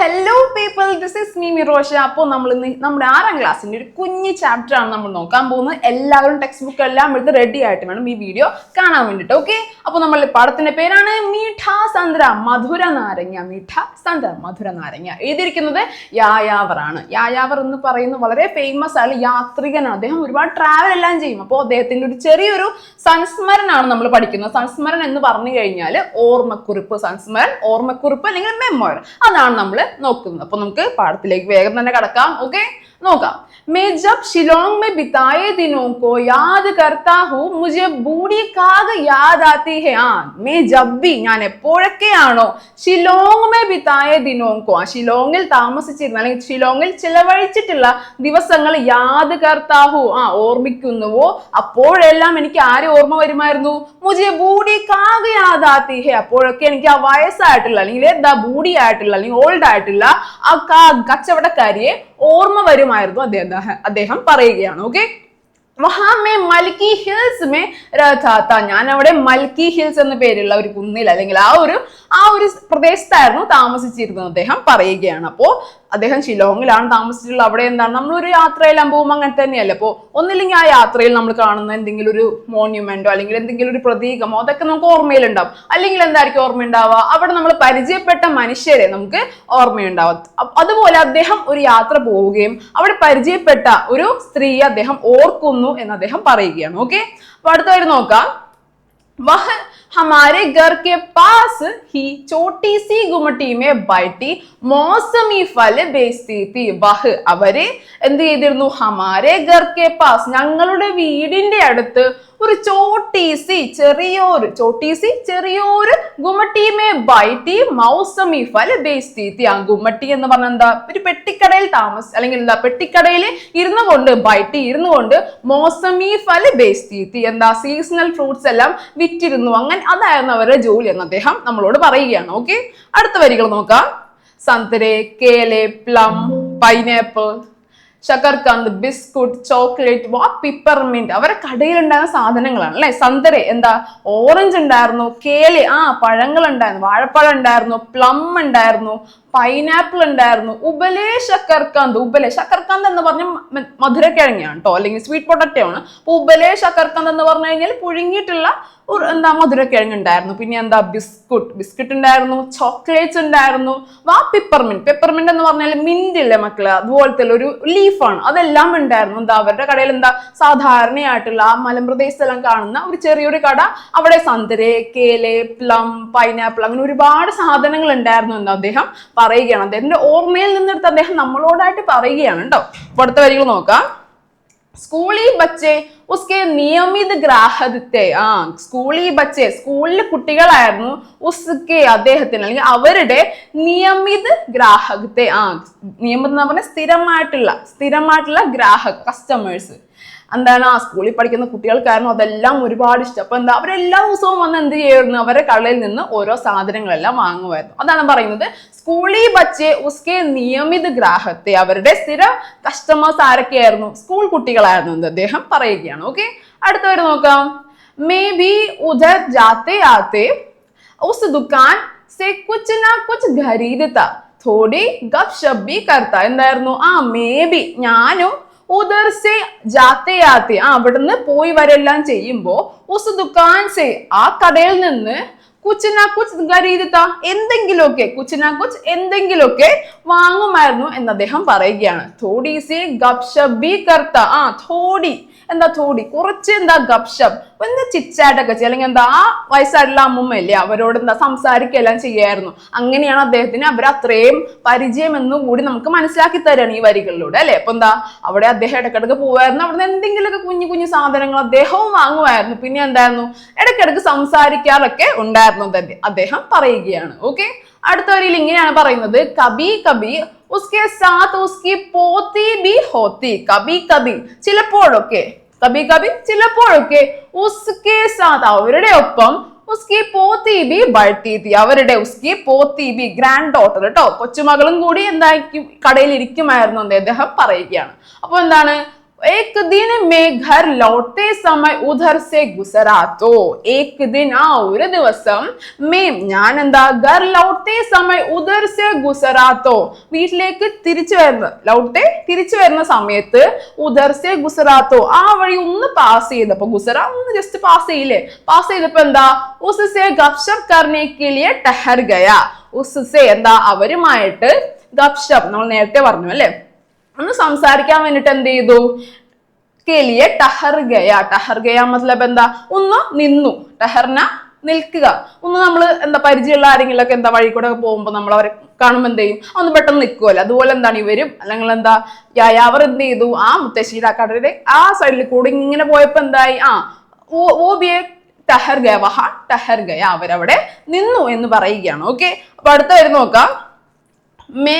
Hello people this is me Mirosha അപ്പോൾ നമ്മൾ ഇന്ന് നമ്മുടെ ആറാം ക്ലാസ്സിന്റെ ഒരു കുഞ്ഞ് ചാപ്റ്റർ ആണ് നമ്മൾ നോക്കാൻ പോകുന്നത്. എല്ലാവരും ടെക്സ്റ്റ് ബുക്ക് എല്ലാം എടുത്ത് റെഡി ആയിട്ട് വേണം ഈ വീഡിയോ കാണാൻ വേണ്ടിയിട്ട് ഓക്കെ അപ്പോൾ നമ്മൾ പാഠത്തിന്റെ പേരാണ് മീഠ സന്ദ്ര മധുര നാരങ്ങ മീഠ സന്ദ്ര മധുര നാരങ്ങ. എഴുതിയിരിക്കുന്നത് യായാവർ ആണ്. യായാവർ എന്ന് പറയുന്നത് വളരെ ഫേമസ് ആയ യാത്രികനാണ്. അദ്ദേഹം ഒരുപാട് ട്രാവൽ എല്ലാം ചെയ്യും. അപ്പോൾ അദ്ദേഹത്തിന്റെ ഒരു ചെറിയൊരു സംസ്മരണമാണ് നമ്മൾ പഠിക്കുന്നത്. സംസ്മരൺ എന്ന് പറഞ്ഞു കഴിഞ്ഞാൽ ഓർമ്മക്കുറിപ്പ് സംസ്മരൺ ഓർമ്മക്കുറിപ്പ് അല്ലെങ്കിൽ മെമ്മോർ അതാണ് നമ്മൾ നോക്കുന്നത് അപ്പൊ നമുക്ക് പാഠത്തിലേക്ക് വേഗം തന്നെ കടക്കാം. ഓക്കെ നോക്കാം. मैं जब शिलोंग में बिताए दिनों को याद करता हूँ मुझे बूढ़ी काग याद आती है ആ मैं जब भी ഞാൻ എപ്പോഴൊക്കെയാണോ ഷിലോങ് മേ ബിതായ ദിനോങ്കോ ആ ഷിലോങ്ങിൽ താമസിച്ചിരുന്ന അല്ലെങ്കിൽ ഷിലോങ്ങിൽ ചിലവഴിച്ചിട്ടുള്ള ദിവസങ്ങൾ യാദ് കർത്താഹു ആ ഓർമ്മിക്കുന്നുവോ അപ്പോഴെല്ലാം എനിക്ക് ആരെ ഓർമ്മ വരുമായിരുന്നു മുജെ ബൂഡി കാക യാദാത്തി ഹെ അപ്പോഴൊക്കെ എനിക്ക് ആ വയസ്സായിട്ടുള്ള അല്ലെങ്കിൽ ദ ബൂഡി ആയിട്ടുള്ള അല്ലെങ്കിൽ ഓൾഡ് ആയിട്ടുള്ള ആ കാ കച്ചവടക്കാരിയെ ഓർമ്മ വരുമായിരുന്നു അദ്ദേഹം അദ്ദേഹം പറയുകയാണ് ഓക്കെ മഹാമേ മൽക്കി ഹിൽസ് മേ രഥാത്ത ഞാൻ അവിടെ മൽക്കി ഹിൽസ് എന്ന പേരുള്ള ഒരു കുന്നിൽ അല്ലെങ്കിൽ ആ ഒരു ആ ഒരു പ്രദേശത്തായിരുന്നു താമസിച്ചിരുന്നത് അദ്ദേഹം പറയുകയാണ്. അപ്പോൾ അദ്ദേഹം ഷിലോങ്ങിലാണ് താമസിച്ചിട്ടുള്ളത്. അവിടെ എന്താണ്? നമ്മളൊരു യാത്രയെല്ലാം പോകുമ്പോൾ അങ്ങനെ തന്നെയല്ല? അപ്പോൾ ഒന്നില്ലെങ്കിൽ ആ യാത്രയിൽ നമ്മൾ കാണുന്ന എന്തെങ്കിലും ഒരു മോണ്യുമെന്റോ അല്ലെങ്കിൽ എന്തെങ്കിലും ഒരു പ്രതീകമോ അതൊക്കെ നമുക്ക് ഓർമ്മയിലുണ്ടാവും. അല്ലെങ്കിൽ എന്തായിരിക്കും ഓർമ്മയുണ്ടാവുക? അവിടെ നമ്മൾ പരിചയപ്പെട്ട മനുഷ്യരെ നമുക്ക് ഓർമ്മയുണ്ടാവും. അതുപോലെ അദ്ദേഹം ഒരു യാത്ര പോവുകയും അവിടെ പരിചയപ്പെട്ട ഒരു സ്ത്രീയെ അദ്ദേഹം ഓർക്കുന്നു എന്ന് അദ്ദേഹം പറയുകയാണ്. ഓക്കെ അപ്പൊ അടുത്തവര് നോക്കാം. वह हमारे घर के पास ही छोटी सी गुमटी में बैठी മൗസമി ഫല ബേസ്തി തി വഹ് അവര് എന്ത് ചെയ്തിരുന്നു ഹമാരെ ഗർ കെ പാസ് ഞങ്ങളുടെ വീടിന്റെ അടുത്ത് ഒരു ചോട്ടീസി ചെറിയൊരു ചോട്ടീസി ചെറിയൊരു ഗുമട്ടിമേ ബൈറ്റി മൗസമി ഫല ബേസ്തി. തി ആ ഗുമ്മട്ടി എന്ന് പറഞ്ഞ എന്താ? ഒരു പെട്ടിക്കടയിൽ താമസ അല്ലെങ്കിൽ എന്താ പെട്ടിക്കടയിൽ ഇരുന്നു കൊണ്ട് ബൈറ്റി ഇരുന്നു കൊണ്ട് മോസമി ഫല ബേസ്തി. തി എന്താ സീസണൽ ഫ്രൂട്ട്സ് എല്ലാം വിറ്റിരുന്നു. അങ്ങനെ അതായിരുന്നു അവരുടെ ജോലി എന്ന് അദ്ദേഹം നമ്മളോട് പറയുകയാണ്. ഓക്കെ അടുത്ത വരികൾ നോക്കാം. സന്തരെ കേലെ പ്ലം പൈനാപ്പിൾ. ഷക്കർകന്ത് ബിസ്കുട്ട് ചോക്ലേറ്റ് വാ പിപ്പർമിന്റ് അവരെ കടയിലുണ്ടായിരുന്ന സാധനങ്ങളാണ് അല്ലെ? സന്തരെ എന്താ? ഓറഞ്ച് ഉണ്ടായിരുന്നു കേലി ആ പഴങ്ങൾ ഉണ്ടായിരുന്നു വാഴപ്പഴം ഉണ്ടായിരുന്നു പ്ലം ഉണ്ടായിരുന്നു പൈനാപ്പിൾ ഉണ്ടായിരുന്നു. ഉബലേ ശക്കർക്കാന്ത് ഉബലെ ശക്കർക്കാന്ത് എന്ന് പറഞ്ഞ മധുരക്കിഴങ്ങാണ് കേട്ടോ അല്ലെങ്കിൽ സ്വീറ്റ് പൊട്ടറ്റോ ആണ്. അപ്പൊ ഉബലേ ശക്കർക്കാന്ത് എന്ന് പറഞ്ഞു കഴിഞ്ഞാൽ പുഴുങ്ങിയിട്ടുള്ള ഒരു എന്താ മധുരക്കിഴങ്ങ് ഉണ്ടായിരുന്നു. പിന്നെ എന്താ ബിസ്കുട്ട്. ബിസ്ക്കറ്റ് ഉണ്ടായിരുന്നു ചോക്ലേറ്റ്സ് ഉണ്ടായിരുന്നു. വാ പെപ്പർമിന്റ് പെപ്പർമിന്റ് എന്ന് പറഞ്ഞാൽ മിന്റ് ഇല്ലേ മക്കൾ? അതുപോലത്തെ ഒരു ലീഫാണ് അതെല്ലാം ഉണ്ടായിരുന്നു. എന്താ അവരുടെ കടയിൽ എന്താ സാധാരണയായിട്ടുള്ള ആ മലമ്പ്രദേശത്തെല്ലാം കാണുന്ന ഒരു ചെറിയൊരു കട. അവിടെ സന്തരെ കേലെ പ്ലം പൈനാപ്പിൾ അങ്ങനെ ഒരുപാട് സാധനങ്ങൾ ഉണ്ടായിരുന്നു എന്താ അദ്ദേഹം പറയുകയാണ്. അദ്ദേഹത്തിന്റെ ഓർമ്മയിൽ നിന്നെടുത്ത് അദ്ദേഹം നമ്മളോടായിട്ട് പറയുകയാണ് കേട്ടോ അപ്പൊ അടുത്ത വരികൾ നോക്കാം. സ്കൂളി ബച്ചേ ഉസ്കെ നിയമിത ഗ്രാഹകത്തെ ആ സ്കൂളി ബച്ചേ സ്കൂളിലെ കുട്ടികളായിരുന്നു ഉസ്കെ അദ്ദേഹത്തിന് അല്ലെങ്കിൽ അവരുടെ നിയമിത ഗ്രാഹകത്തെ ആ നിയമിതം എന്ന് പറഞ്ഞാൽ സ്ഥിരമായിട്ടുള്ള സ്ഥിരമായിട്ടുള്ള ഗ്രാഹക കസ്റ്റമേഴ്സ് എന്താണ് ആ സ്കൂളിൽ പഠിക്കുന്ന കുട്ടികൾക്കായിരുന്നു അതെല്ലാം ഒരുപാട് ഇഷ്ടം. അപ്പോൾ എന്താ അവരെല്ലാ ദിവസവും വന്ന് എന്ത് ചെയ്യുന്നു അവരെ കള്ളയിൽ നിന്ന് ഓരോ സാധനങ്ങളെല്ലാം വാങ്ങുമായിരുന്നു. അതാണ് പറയുന്നത്. സ്കൂളിൽ ബച്ചേ ഉസ്കെ നിയമിത ഗ്രാഹത്തെ അവരുടെ സ്ഥിര കസ്റ്റമേഴ്സ് ആരൊക്കെയായിരുന്നു? സ്കൂൾ കുട്ടികളായിരുന്നു എന്ന് അദ്ദേഹം പറയുകയാണ്. ഓക്കെ അടുത്ത വരെ നോക്കാം. മേ ബി ഉധർ ജാത്തെ ആത്തെ ഉസ് ദുക്കാൻ സെ കുച്ച് കുച്ച് ഖരീദത്ത എന്തായിരുന്നു? ആ മേ ബി ഞാനും ഉദർ സെ ജാത്തെ ആത്തെ ആ അവിടുന്ന് പോയി വരെല്ലാം ചെയ്യുമ്പോ ഉസ് ദുക്കാൻ സെ ആ കടയിൽ നിന്ന് കുച്ചിന കുച്ച് ഖരീദത്ത എന്തെങ്കിലുമൊക്കെ കുച്ചിന കുച്ച് എന്തെങ്കിലുമൊക്കെ വാങ്ങുമായിരുന്നു എന്ന് അദ്ദേഹം പറയുകയാണ്. തോടി സെ ഗപ് ഷപ്പ് ബി കർത്ത ആ തോടി എന്താ തോടി? കുറച്ച് എന്താ ഗപ്ഷം എന്താ ചിറ്റായിട്ടൊക്കെ ചെയ്യും. അല്ലെങ്കിൽ എന്താ ആ വയസ്സായിട്ടുള്ള അമ്മുമ്മയില്ലേ അവരോട് എന്താ സംസാരിക്കുകയെല്ലാം ചെയ്യായിരുന്നു. അങ്ങനെയാണ് അദ്ദേഹത്തിന് അവർ അത്രയും പരിചയം എന്നും കൂടി നമുക്ക് മനസ്സിലാക്കി തരാണ് ഈ വരികളിലൂടെ അല്ലെ? അപ്പൊ എന്താ അവിടെ അദ്ദേഹം ഇടക്കിടക്ക് പോവായിരുന്നു. അവിടുന്ന് എന്തെങ്കിലുമൊക്കെ കുഞ്ഞു കുഞ്ഞു സാധനങ്ങൾ അദ്ദേഹവും വാങ്ങുമായിരുന്നു. പിന്നെ എന്തായിരുന്നു ഇടക്കിടക്ക് സംസാരിക്കാറൊക്കെ ഉണ്ടായിരുന്നു തന്നെ. അദ്ദേഹം പറയുകയാണ്. ഓക്കെ? അടുത്ത വരിയിൽ ഇങ്ങനെയാണ് പറയുന്നത്. കബി കബി ഉസ്കെ സാത്ത് ഉസ്കി പോത്തി ബി ഹോത്തി. കബി കബി. ചിലപ്പോഴൊക്കെ കബി കബി ചിലപ്പോഴൊക്കെ ഉസ്കെ സാത്ത് അവരുടെ ഒപ്പം ഉസ്കി പോത്തി ബി ബൾത്തീത്തി അവരുടെ ഉസ്കി പോത്തി ബി ഗ്രാൻഡ് ഡോട്ടർ കേട്ടോ കൊച്ചുമകളും കൂടി എന്തായിരിക്കും കടയിൽ ഇരിക്കുമായിരുന്നു അദ്ദേഹം പറയുകയാണ്. അപ്പൊ എന്താണ്? एक दिन मैं घर लौटते समय उधर से गुजरा तो एक दिन ആ ഒരു ദിവസം മേ ഞാൻ എന്താ ഗർ ലൗട്ടെ സമയ ഉദർ സെ ഗുസറാത്തോ വീട്ടിലേക്ക് തിരിച്ചു വരുന്ന ലൗട്ടെ തിരിച്ചു വരുന്ന സമയത്ത് ഉദർ സെ ഗുസറാത്തോ ആ വഴി ഒന്ന് പാസ് ചെയ്തപ്പോ ഗുസറ ഒന്ന് ജസ്റ്റ് പാസ് ചെയ്യില്ലേ പാസ് ചെയ്തപ്പോ എന്താ ഉസ്സെ ഗപ്ഷപ് കർണേ കെ ലിയെ ടഹർ ഗയ ഉസ്സെ എന്താ അവരുമായിട്ട് ഗപ്ഷപ് നമ്മൾ നേരത്തെ പറഞ്ഞു അല്ലേ ഒന്ന് സംസാരിക്കാൻ വേണ്ടിട്ട് എന്ത് ചെയ്തു? കെലിയെ ടഹർ ഗയ. ടഹർ ഗയ മതലബ് എന്താ? ഒന്ന് നിന്നു. ടഹർന നിൽക്കുക. ഒന്ന് നമ്മൾ എന്താ പരിചയമുള്ള ആരെങ്കിലും ഒക്കെ എന്താ വഴി കൂടെ പോകുമ്പോൾ നമ്മൾ അവരെ കാണുമ്പോൾ എന്ത് ചെയ്യും? ഒന്ന് പെട്ടെന്ന് നിൽക്കുമല്ലോ അതുപോലെ എന്താണ് ഇവരും അല്ലെങ്കിൽ എന്താ? യായാവർ എന്ത് ചെയ്തു? ആ മുത്തശ്ശിയുടെ കടയുടെ ആ സൈഡിൽ കൂടെ ഇങ്ങനെ പോയപ്പോ എന്തായി? ആ ഓ ഓ ടഹർ ഗയ വഹ ടഹർ ഗയ അവരവിടെ നിന്നു എന്ന് പറയുകയാണ്. ഓക്കെ അപ്പൊ അടുത്ത വരുന്ന നോക്കാം. മേ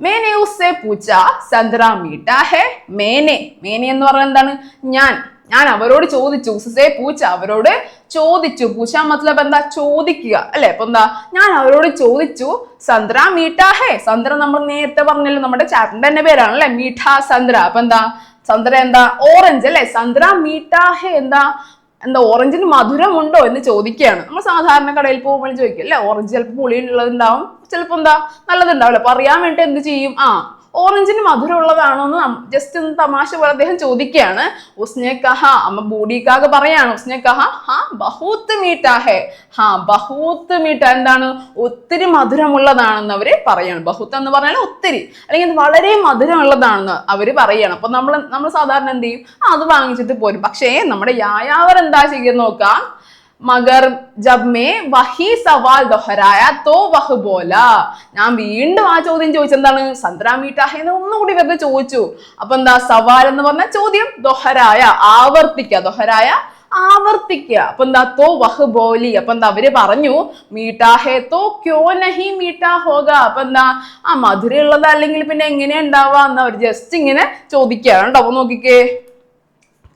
മേനെ ഉസ്സെ പൂച്ച സന്ദ്ര മീട്ട ഹെ മേനെ. മേനെ എന്ന് പറഞ്ഞാൽ എന്താണ്? ഞാൻ. ഞാൻ അവരോട് ചോദിച്ചു ഉസ്സെ പൂച്ച അവരോട് ചോദിച്ചു. പൂച്ച മത്ലബ് എന്താ? ചോദിക്കുക. അല്ലെ? അപ്പൊ എന്താ? ഞാൻ അവരോട് ചോദിച്ചു സന്ദ്ര മീട്ട ഹെ. സന്ദ്ര നമ്മൾ നേരത്തെ പറഞ്ഞല്ലോ നമ്മുടെ ചാറ്റിന്റെ തന്നെ പേരാണ് അല്ലെ? മീഠ സന്ദ്ര. അപ്പൊ എന്താ? സന്ദ്ര എന്താ? ഓറഞ്ച് അല്ലെ? സന്ദ്ര മീട്ടാ ഹെ. എന്താ? എന്താ ഓറഞ്ചിന് മധുരമുണ്ടോ എന്ന് ചോദിക്കുകയാണ്. നമ്മൾ സാധാരണ കടയിൽ പോകുമ്പോൾ ചോദിക്കും അല്ലെ ഓറഞ്ച് ചിലപ്പോൾ പുളിയുള്ളതുണ്ടാവും ചിലപ്പോൾ എന്താ നല്ലതുണ്ടാവില്ല. അപ്പൊ അറിയാൻ വേണ്ടി എന്ത് ചെയ്യും? ആ ഓറഞ്ചിന് മധുരം ഉള്ളതാണോ എന്ന് ജസ്റ്റ് ഒന്ന് തമാശ പോലെ അദ്ദേഹം ചോദിക്കുകയാണ്. ഉസ്നെ കഹ അമ്മ ബൂഡിക്കാക പറയാണ് ഉസ്നെ കഹ ഹാ ബഹൂത്ത് മീട്ടാ ഹേ ബഹൂത്ത് മീട്ട എന്താണ്? ഒത്തിരി മധുരമുള്ളതാണെന്ന് അവർ പറയാണ്. ബഹൂത്ത് എന്ന് പറഞ്ഞാൽ ഒത്തിരി. അല്ലെങ്കിൽ വളരെ മധുരമുള്ളതാണെന്ന് അവർ പറയാണ്. അപ്പൊ നമ്മൾ നമ്മൾ സാധാരണ എന്ത് ചെയ്യും? അത് വാങ്ങിച്ചിട്ട് പോരും. പക്ഷേ നമ്മുടെ യായാവർ എന്താ ചെയ്യുന്ന നോക്കാം? മഗർ ജബ് മേ വഹി സവാൽ ദൊഹരായ തോ വഹ് ബോല. ഞാൻ വീണ്ടും ആ ചോദ്യം ചോദിച്ചെന്താണ്? സന്ദ്ര മീഠാഹ എന്ന് ഒന്നുകൂടി വെറുതെ ചോദിച്ചു. അപ്പൊ എന്താ സവാൽ എന്ന് പറഞ്ഞ ചോദ്യം? ദൊഹരായ ആവർത്തിക്കുക ദൊഹരായ ആവർത്തിക്കുക അപ്പൊ എന്താ തോ വഹ് ബോലി? അപ്പൊ എന്താ അവർ പറഞ്ഞു മീട്ടാഹേ തോ ക്യോ നഹി മീട്ടാ ഹോക അപ്പൊ എന്താ ആ മധുരമുള്ളത് അല്ലെങ്കിൽ പിന്നെ എങ്ങനെയാ ഉണ്ടാവുക എന്ന് അവർ ജസ്റ്റ് ഇങ്ങനെ ചോദിക്കുകയാണ് കേട്ടോ. അപ്പൊ നോക്കിക്കേ.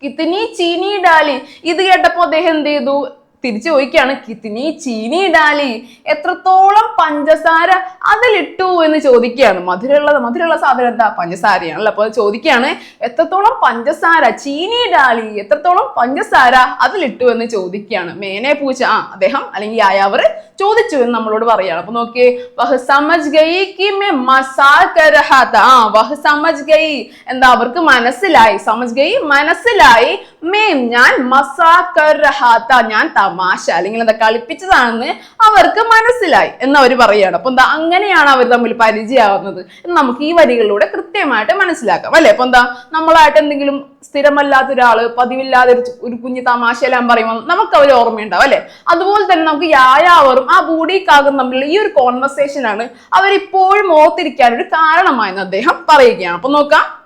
കിത്തിനി ചീനി ഡാലി. ഇത് കേട്ടപ്പോ അദ്ദേഹം എന്ത് ചെയ്തു? തിരിച്ചു ചോദിക്കുകയാണ് കിത്തിനി ചീനി ഡാലി എത്രത്തോളം പഞ്ചസാര അതിലിട്ടു? എന്ന് ചോദിക്കുകയാണ്. മധുരമുള്ള മധുരമുള്ള സാധനം എന്താ? പഞ്ചസാരയാണല്ലോ അപ്പൊ അത് ചോദിക്കുകയാണ് എത്രത്തോളം പഞ്ചസാര ചീനി ഡാലി എത്രത്തോളം പഞ്ചസാര അതിലിട്ടു? എന്ന് ചോദിക്കുകയാണ്. മേനെ പൂച്ച ആ അദ്ദേഹം അല്ലെങ്കിൽ യായാവർ ചോദിച്ചു എന്ന് നമ്മളോട് പറയാണ്. അപ്പൊ നോക്കിയേ എന്താ അവർക്ക് മനസ്സിലായി. സമജ് ഗയി മനസ്സിലായി. മേം ഞാൻ മസാ കർ ഞാൻ തമാശ അല്ലെങ്കിൽ എന്താ കളിപ്പിച്ചതാണെന്ന് അവർക്ക് മനസ്സിലായി എന്ന് അവർ പറയുകയാണ്. അപ്പൊ എന്താ അങ്ങനെയാണ് അവർ തമ്മിൽ പരിചയമാവുന്നത് എന്ന് നമുക്ക് ഈ വരികളിലൂടെ കൃത്യമായിട്ട് മനസ്സിലാക്കാം. അല്ലെ? അപ്പൊ എന്താ നമ്മളായിട്ട് എന്തെങ്കിലും സ്ഥിരമല്ലാത്ത ഒരാൾ പതിവില്ലാതെ ഒരു കുഞ്ഞു തമാശയെല്ലാം പറയുമ്പോൾ നമുക്ക് അവർ ഓർമ്മയുണ്ടാവും അല്ലെ? അതുപോലെ തന്നെ നമുക്ക് യായാവറും ആ ബൂഡിക്കാകും തമ്മിലുള്ള ഈ ഒരു കോൺവെർസേഷൻ ആണ് അവരിപ്പോഴും ഓർത്തിരിക്കാൻ ഒരു കാരണമായെന്ന് അദ്ദേഹം പറയുകയാണ്. അപ്പൊ നോക്കാം.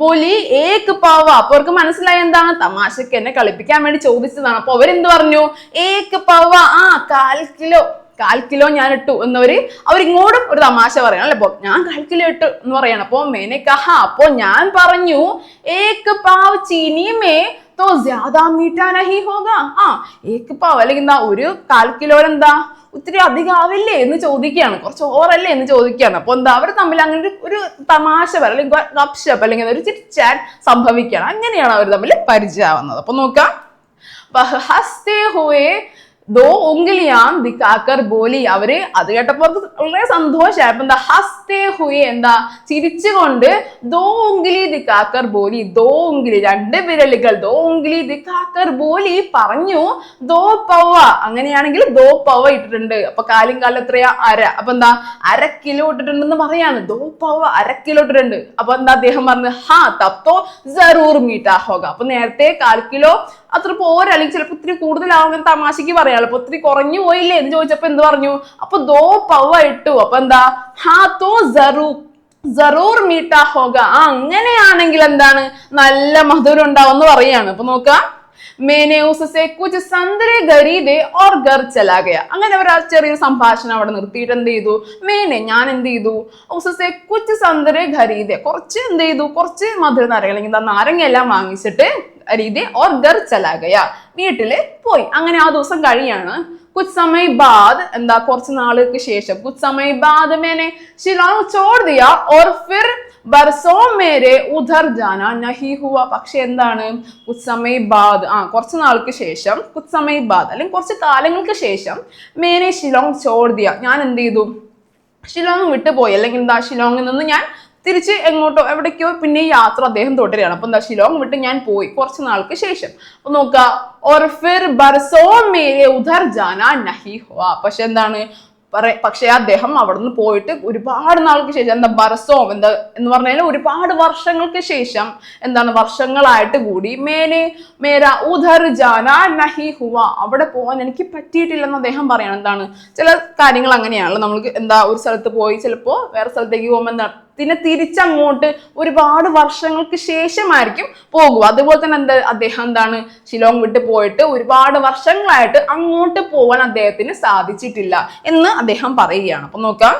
ബോലി ഏക്ക് പാവ. അപ്പൊ അവർക്ക് മനസ്സിലായി എന്താണ്? തമാശക്ക് എന്നെ കളിപ്പിക്കാൻ വേണ്ടി ചോദിച്ചതാണ്. അപ്പൊ അവരെന്ത് പറഞ്ഞു? ഏക്ക് പാവ. ആ കാൽ കിലോ. കാൽ കിലോ ഞാൻ ഇട്ടു എന്നവര് അവരിങ്ങോട്ടും ഒരു തമാശ പറയണം അല്ലെ? ഞാൻ കാൽ കിലോ ഇട്ടു എന്ന് പറയണം. അപ്പൊ മേനെ കഹ അപ്പൊ ഞാൻ പറഞ്ഞു ഏക്ക് പാവ് ചീനിമേ ആ ഏക്ക് പാവ്. അല്ലെങ്കിൽ എന്താ ഒരു കാൽ കിലോ എന്താ ഒത്തിരി അധികം ആവില്ലേ എന്ന് ചോദിക്കുകയാണ്. കുറച്ച് ഓറല്ലേ എന്ന് ചോദിക്കുകയാണ്. അപ്പൊ എന്താ അവർ തമ്മിൽ അങ്ങനെ ഒരു തമാശ പോലെ അല്ലെങ്കിൽ ഗപ്ഷപ്പ് അല്ലെങ്കിൽ ഒരു ചാറ്റ് സംഭവിക്കുകയാണ്. അങ്ങനെയാണ് അവർ തമ്മിൽ പരിചയമാവുന്നത്. അപ്പൊ നോക്കാം. ദോ ഉംഗിലിയാം ദിക്കാക്കർ ബോലി. അവർ അത് കേട്ടപ്പോ വളരെ സന്തോഷമായി. അപ്പൊ എന്താ? ഹസ്തേ ഹുയെ എന്താ? ചിരിച്ചുകൊണ്ട് ദോ ഉംഗിലി ദിക്കാക്കർ ബോലി ദോ ഉങ്കിലി രണ്ട് വിരലുകൾ ദോ ഉംഗിലി ദിക്കാക്കർ ബോലി പറഞ്ഞു ദോ പവ. അങ്ങനെയാണെങ്കിൽ ദോ പവ ഇട്ടിട്ടുണ്ട്. അപ്പൊ കാലും കാലം എത്രയാ? അര. അപ്പൊ എന്താ? അര കിലോ ഇട്ടിട്ടുണ്ടെന്ന് പറയാണ്. ദോ പവ അര കിലോ ഇട്ടിട്ടുണ്ട്. അപ്പൊ എന്താ അദ്ദേഹം പറഞ്ഞു? ഹാ തപ്പോ ജറൂർ മീറ്റാ ഹോക അപ്പൊ നേരത്തെ കാൽ കിലോ അത്ര പോരാ അല്ലെങ്കിൽ ചിലപ്പോൾ ഒത്തിരി കൂടുതലാവുന്ന തമാശക്ക് പറയാം അപ്പൊ ഒത്തിരി കുറഞ്ഞു പോയില്ലേ എന്ന് ചോദിച്ചപ്പോ എന്ത് പറഞ്ഞു? അപ്പൊ ദോ പവ ഇട്ടു. അപ്പൊ എന്താ? ഹാ തോ സറൂ ജറൂർ മീട്ടാ ഹോഗ. ആ അങ്ങനെയാണെങ്കിൽ എന്താണ്? നല്ല മധുരം ഉണ്ടാവും എന്ന് പറയാണ്. അപ്പൊ നോക്കാം. മേനെ ഉസസെ കുച്ച് സന്ദരെ ഗരീതെ ഓർ ഗർ ചലാകയ അങ്ങനെ ഒരാൾ ചെറിയൊരു സംഭാഷണം അവിടെ നിർത്തിയിട്ട് എന്ത് ചെയ്തു? മേനെ ഞാൻ എന്ത് ചെയ്തു? ഉസസെ കുച്ച് സന്ദരെ ഗരീതെ കുറച്ച് എന്ത് ചെയ്തു? കുറച്ച് മധുര നാരങ്ങ അല്ലെങ്കിൽ എന്താ നാരങ്ങയെല്ലാം വാങ്ങിച്ചിട്ട് രീതി ഓർ ഗർ ചലാകയ വീട്ടിൽ പോയി. അങ്ങനെ ആ ദിവസം കഴിയാണ്. കുച്ച് സമയ ബാദ് എന്താ കുറച്ച് നാളുകൾക്ക് ശേഷം. കുച്ച് സമയ ബാദ് മേനെ ഷിലോങ് ചോർ ദിയ ഓർ ഫിർ ബർസോ മേരെ ഉധർ ജാന നഹി ഹുവ പക്ഷെ എന്താണ്? കുത്സമയ ബാദ് ആ കുറച്ച് നാൾക്ക് ശേഷം കുത്സമയ ബാദ് അല്ലെങ്കിൽ കുറച്ച് കാലങ്ങൾക്ക് ശേഷം മേനെ ഷിലോങ് ചോർദിയ. ഞാൻ എന്ത് ചെയ്തു? ഷിലോങ് വിട്ടുപോയി. അല്ലെങ്കിൽ എന്താ ഷിലോങ്ങിൽ നിന്ന് ഞാൻ തിരിച്ച് എങ്ങോട്ടോ എവിടേക്കോ പിന്നെ യാത്ര അദ്ദേഹം തുടരുകയാണ്. അപ്പൊ എന്താ ഷിലോങ് വിട്ട് ഞാൻ പോയി കുറച്ച് നാൾക്ക് ശേഷം. അപ്പം നോക്കുക. ഓർഫിർ ബർസോ മേരെ ഉധർ ജാന നഹി ഹോ പക്ഷെ എന്താണ്? പറ- പക്ഷെ അദ്ദേഹം അവിടെ നിന്ന് പോയിട്ട് ഒരുപാട് നാൾക്ക് ശേഷം എന്താ ബർസോം എന്താ എന്ന് പറഞ്ഞാൽ ഒരുപാട് വർഷങ്ങൾക്ക് ശേഷം എന്താണ് വർഷങ്ങളായിട്ട് കൂടി. മേനെ മേര ഉധർ ജാന നഹി ഹുവ അവിടെ പോകാൻ എനിക്ക് പറ്റിയിട്ടില്ലെന്ന് അദ്ദേഹം പറയണം. എന്താണ്? ചില കാര്യങ്ങൾ അങ്ങനെയാണല്ലോ. നമ്മൾക്ക് എന്താ ഒരു സ്ഥലത്ത് പോയി ചിലപ്പോൾ വേറെ സ്ഥലത്തേക്ക് പോകുമ്പോൾ എന്താ പിന്നെ തിരിച്ചങ്ങോട്ട് ഒരുപാട് വർഷങ്ങൾക്ക് ശേഷമായിരിക്കും പോകുക. അതുപോലെ തന്നെ എന്താ അദ്ദേഹം എന്താണ് ഷിലോങ് വിട്ട് പോയിട്ട് ഒരുപാട് വർഷങ്ങളായിട്ട് അങ്ങോട്ട് പോകാൻ അദ്ദേഹത്തിന് സാധിച്ചിട്ടില്ല എന്ന് അദ്ദേഹം പറയുകയാണ്. അപ്പൊ നോക്കാം.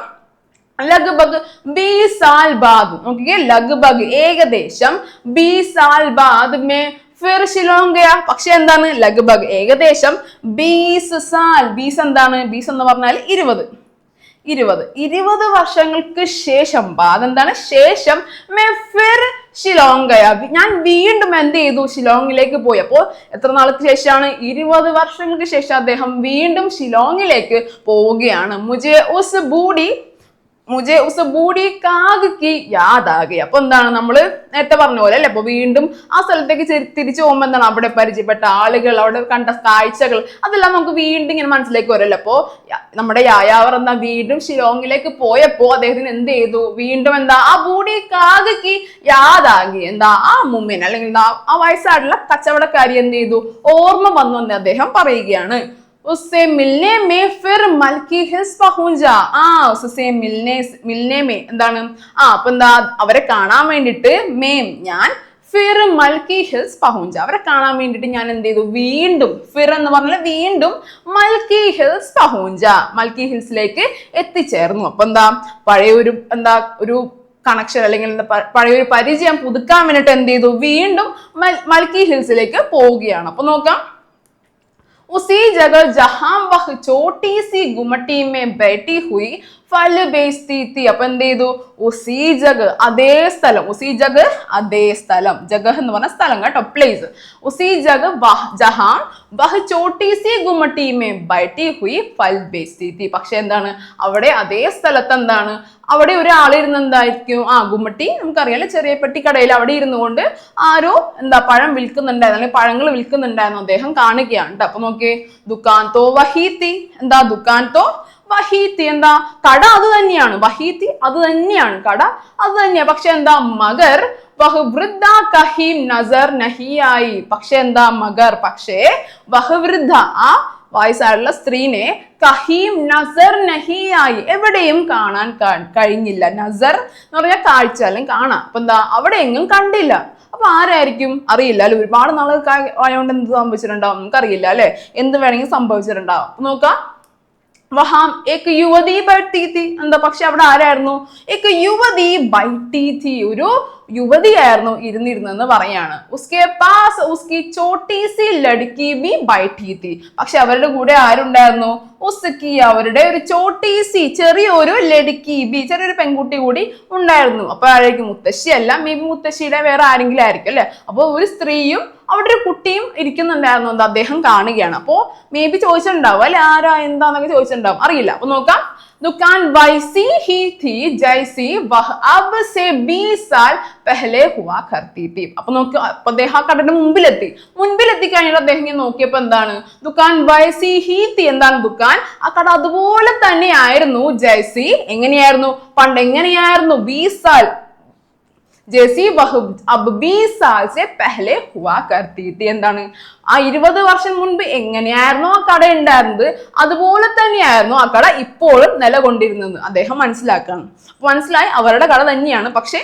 ലഗ്ഭഗ് ബി സാൽ ബാദ് നോക്കിക്കേ ലഗ്ഭഗ് ഏകദേശം ബി സാൽ ബാദ് മേ ഫിർ ഷിലോങ് ഗയ. പക്ഷെ എന്താണ് ലഗ്ഭഗ് ഏകദേശം ബീസ് സാൽ ബീസ് എന്താണ് ബീസ് എന്ന് പറഞ്ഞാൽ ഇരുപത്. ഇരുപത്. ഇരുപത് വർഷങ്ങൾക്ക് ശേഷം അതെന്താണ്? ശേഷം മേ ഫിർ ഷിലോങ് ഗയ ഞാൻ വീണ്ടും എന്ത് ചെയ്തു? ഷിലോങ്ങിലേക്ക് പോയി അപ്പോൾ എത്ര നാളത്തിന് ശേഷമാണ്? ഇരുപത് വർഷങ്ങൾക്ക് ശേഷം അദ്ദേഹം വീണ്ടും ഷിലോങ്ങിലേക്ക് പോവുകയാണ്. മുജെ ഉസ് ബൂഡി മുജെ ഉസ് ബൂഡി കാഗ് കി യാദാകെ. അപ്പൊ എന്താണ് നമ്മൾ നേരത്തെ പറഞ്ഞ പോലെ അല്ലെ? അപ്പൊ വീണ്ടും ആ സ്ഥലത്തേക്ക് തിരിച്ചു പോകുമ്പോ എന്താണ് അവിടെ പരിചയപ്പെട്ട ആളുകൾ അവിടെ കണ്ട കാഴ്ചകൾ അതെല്ലാം നമുക്ക് വീണ്ടും ഇങ്ങനെ മനസ്സിലേക്ക് വരുമല്ലോ അപ്പോ നമ്മുടെ യായാവർ എന്താ വീണ്ടും ഷിലോങ്ങിലേക്ക് പോയപ്പോ അദ്ദേഹത്തിന് എന്ത് ചെയ്തു? വീണ്ടും എന്താ ആ ബൂഡി കാഗ് കി യാദാകി. എന്താ ആ മുമ്മിന് അല്ലെങ്കിൽ ആ വയസ്സായിട്ടുള്ള കച്ചവടക്കാരി എന്ത് ചെയ്തു? ഓർമ്മ വന്നു എന്ന് അദ്ദേഹം പറയുകയാണ്. उससे मिलने में फिर മൽക്കി ഹിൽസ് പഹുഞ്ച ആ ഉസ്സെ മിൽനെ മിൽനെ മേ എന്താണ് ആ അപ്പൊ എന്താ അവരെ കാണാൻ വേണ്ടിട്ട് മേം ഞാൻ ഫിർ മൽക്കി ഹിൽസ് പഹുഞ്ച അവരെ കാണാൻ വേണ്ടിട്ട് ഞാൻ എന്ത് ചെയ്തു വീണ്ടും ഫിർ എന്ന് പറഞ്ഞാൽ വീണ്ടും മൽക്കി ഹിൽസ് പഹുഞ്ച മൽക്കി ഹിൽസിലേക്ക് എത്തിച്ചേർന്നു അപ്പൊ എന്താ പഴയ ഒരു എന്താ ഒരു കണക്ഷൻ അല്ലെങ്കിൽ എന്താ പ- പഴയ ഒരു പരിചയം പുതുക്കാൻ വേണ്ടിട്ട് എന്ത് ചെയ്തു വീണ്ടും മൽ- മൽക്കി ഹിൽസിലേക്ക് പോവുകയാണ് അപ്പൊ നോക്കാം उसी जगह जहाँ वह छोटी सी गुमटी में बैठी हुई ഫൽ ബേസ് തീത്തി അപ്പൊ എന്ത് ചെയ്തു ഉസി ജഗ് അതേ സ്ഥലം. ഉസി ജഗ് അതേ സ്ഥലം. ജഗഹ് എന്ന് പറഞ്ഞ സ്ഥലം കേട്ടോ പ്ലേസ് ഉസി ജഗ് വഹ് ജഹാൻ വഹ് ചോട്ടി സി ഗുമട്ടി മേ ബൈട്ടി ഹുയി ഫൽ ബേസ് തീത്തി പക്ഷെ എന്താണ്? അവിടെ അതേ സ്ഥലത്ത് എന്താണ്? അവിടെ ഒരാളിരുന്ന് എന്തായിരിക്കും? ആ ഗുമ്മട്ടി നമുക്കറിയാലോ ചെറിയ പെട്ടിക്കടയിൽ അവിടെ ഇരുന്നു കൊണ്ട് ആരോ എന്താ പഴം വിൽക്കുന്നുണ്ടായിരുന്നു അല്ലെങ്കിൽ പഴങ്ങൾ വിൽക്കുന്നുണ്ടായിരുന്നു അദ്ദേഹം കാണുകയാണ് ട്ടോ. അപ്പൊ നോക്കിയേ ദുക്കാൻതോ വഹീത്തി എന്താ ദുക്കാൻതോ വഹീത്തി എന്താ? കട അത് തന്നെയാണ്. വഹീത്തി അത് തന്നെയാണ്. കട അത് തന്നെയാ. പക്ഷെ എന്താ? മകർ ബഹുവൃദ്ധ വൃദ്ധ കഹീം നസർ നഹിയായി. പക്ഷെ എന്താ? മകർ പക്ഷേ വഹവൃദ്ധ ആ വയസ്സായുള്ള സ്ത്രീനെ കഹീം നസർ നഹിയായി. എവിടെയും കാണാൻ കഴിഞ്ഞില്ല. നസർ എന്ന് പറഞ്ഞാൽ കാഴ്ച അല്ലെങ്കിൽ കാണാം. അപ്പൊ എന്താ? അവിടെ എങ്ങും കണ്ടില്ല. അപ്പൊ ആരായിരിക്കും? അറിയില്ല അല്ലെ? ഒരുപാട് നാൾ ആയതുകൊണ്ട് എന്ത് സംഭവിച്ചിട്ടുണ്ടാവും? നമുക്കറിയില്ല അല്ലെ? എന്ത് വേണമെങ്കിൽ സംഭവിച്ചിട്ടുണ്ടാവും. നോക്കാം. വഹാം എക് യുവതി ബൈട്ടി തി എന്താ പക്ഷെ അവിടെ ആരായിരുന്നു? എക് യുവതി ബൈട്ടി തി ഒരു യുവതിയായിരുന്നു ഇരുന്നിരുന്നെന്ന് പറയാണ്. ഉസ്കെ പാസ് ഉസ്കി ചോട്ടി സി ലടുക്കി ബി ബൈട്ടി തി പക്ഷെ അവരുടെ കൂടെ ആരുണ്ടായിരുന്നു? ഉസ്കി അവരുടെ ഒരു ചോട്ടി സി ചെറിയൊരു ലടുക്കി ബി ചെറിയൊരു പെൺകുട്ടി കൂടി ഉണ്ടായിരുന്നു. അപ്പൊ ആരായിരിക്കും മുത്തശ്ശി അല്ല മേ ബി മുത്തശ്ശിയുടെ വേറെ ആരെങ്കിലും ആയിരിക്കും അല്ലെ? അപ്പൊ ഒരു സ്ത്രീയും അവിടെ ഒരു കുട്ടിയും ഇരിക്കുന്നുണ്ടായിരുന്നു എന്താ അദ്ദേഹം കാണുകയാണ്. അപ്പോൾ മേ ബി ചോദിച്ചിട്ടുണ്ടാവും. അല്ലെ ആരാ? എന്താന്നൊക്കെ ചോദിച്ചിട്ടുണ്ടാവും. അറിയില്ല. അപ്പൊ നോക്കാം. ജൈസി അബ് അപ്പൊ നോക്കി അപ്പൊ അദ്ദേഹം ആ മുമ്പിലെത്തി. മുൻപിലെത്തി കഴിഞ്ഞിട്ട് അദ്ദേഹം ഇങ്ങനെ നോക്കിയപ്പോ എന്താണ്? ദുക്കാൻ വൈസി ഹീത്തി എന്താണ് ദുക്കാൻ ആ കട അതുപോലെ തന്നെയായിരുന്നു ജൈസി. എങ്ങനെയായിരുന്നു? പണ്ട് എങ്ങനെയായിരുന്നു? ബീസാൽ ജെസി അബ്ബീസാസ് പെഹ്ലെ ഹുവ കർത്തീത്തി. എന്താണ്? ആ ഇരുപത് വർഷം മുൻപ് എങ്ങനെയായിരുന്നു ആ കട ഉണ്ടായിരുന്നത്? അതുപോലെ തന്നെയായിരുന്നു ആ കട ഇപ്പോഴും നിലകൊണ്ടിരുന്നത്. അദ്ദേഹം മനസ്സിലാക്കണം. മനസ്സിലായി അവരുടെ കട തന്നെയാണ്. പക്ഷേ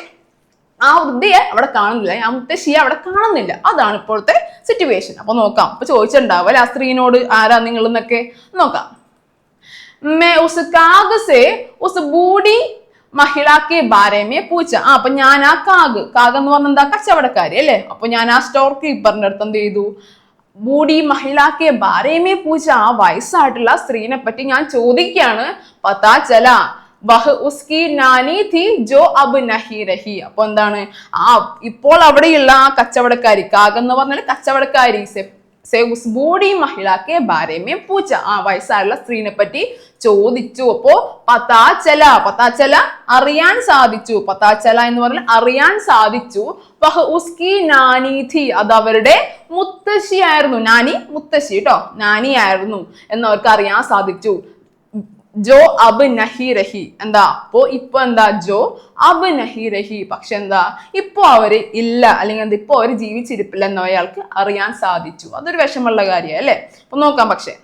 ആ വൃദ്ധയെ അവിടെ കാണുന്നില്ല. ആ മുത്തശ്ശിയെ അവിടെ കാണുന്നില്ല. അതാണ് ഇപ്പോഴത്തെ സിറ്റുവേഷൻ അപ്പോൾ നോക്കാം. അപ്പോൾ ചോദിച്ചിട്ടുണ്ടാവല്ലേ ആ സ്ത്രീനോട് ആരാ നിങ്ങൾ എന്നൊക്കെ നോക്കാം. മേ ഉസ് കാഗസെ ബൂഡി മഹിളാക്കെ ബാരേമേ പൂച്ച. ആ അപ്പൊ ഞാൻ ആ കാഗ്. കാഗ് എന്ന് പറഞ്ഞ എന്താ? കച്ചവടക്കാരി അല്ലേ? അപ്പൊ ഞാൻ ആ സ്റ്റോർ കീപ്പറിന്റെ അടുത്ത് എന്ത് ചെയ്തു? ബൂഡി മഹിളാക്കെ ബാരേമേ പൂച്ച ആ വയസ്സായിട്ടുള്ള സ്ത്രീനെ പറ്റി ഞാൻ ചോദിക്കുകയാണ്. പത്താ ചല. വഹ് ഉസ്കി നാനി തി ജോ അബ് നഹി രഹി. അപ്പൊ എന്താണ്? ആ ഇപ്പോൾ അവിടെയുള്ള ആ കച്ചവടക്കാരി കാഗ് എന്ന് പറഞ്ഞാൽ കച്ചവടക്കാരി സെ ബോഡി മഹിളാക്കെ ബാരേമേ പൂച്ച ആ വയസ്സായുള്ള സ്ത്രീനെ പറ്റി ചോദിച്ചു. അപ്പോ പത്താച്ചല പത്താച്ചല അറിയാൻ സാധിച്ചു. പത്താച്ചല എന്ന് പറഞ്ഞാൽ അറിയാൻ സാധിച്ചു. ഉസ്കി നാനീഥി അത് അവരുടെ മുത്തശ്ശിയായിരുന്നു. നാനി മുത്തശ്ശി കേട്ടോ നാനിയായിരുന്നു. എന്നവർക്ക് അറിയാൻ സാധിച്ചു. ജോ അബ് നഹി റഹി എന്താ? അപ്പോ ഇപ്പൊ എന്താ? ജോ അബ് നഹി റഹി പക്ഷെ എന്താ? ഇപ്പൊ അവർ ഇല്ല. അല്ലെങ്കിൽ എന്താ? ഇപ്പൊ അവർ ജീവിച്ചിരിപ്പില്ല എന്ന് അയാൾക്ക് അറിയാൻ സാധിച്ചു. അതൊരു വിഷമമുള്ള കാര്യം അല്ലേ? അപ്പൊ നോക്കാം പക്ഷെ.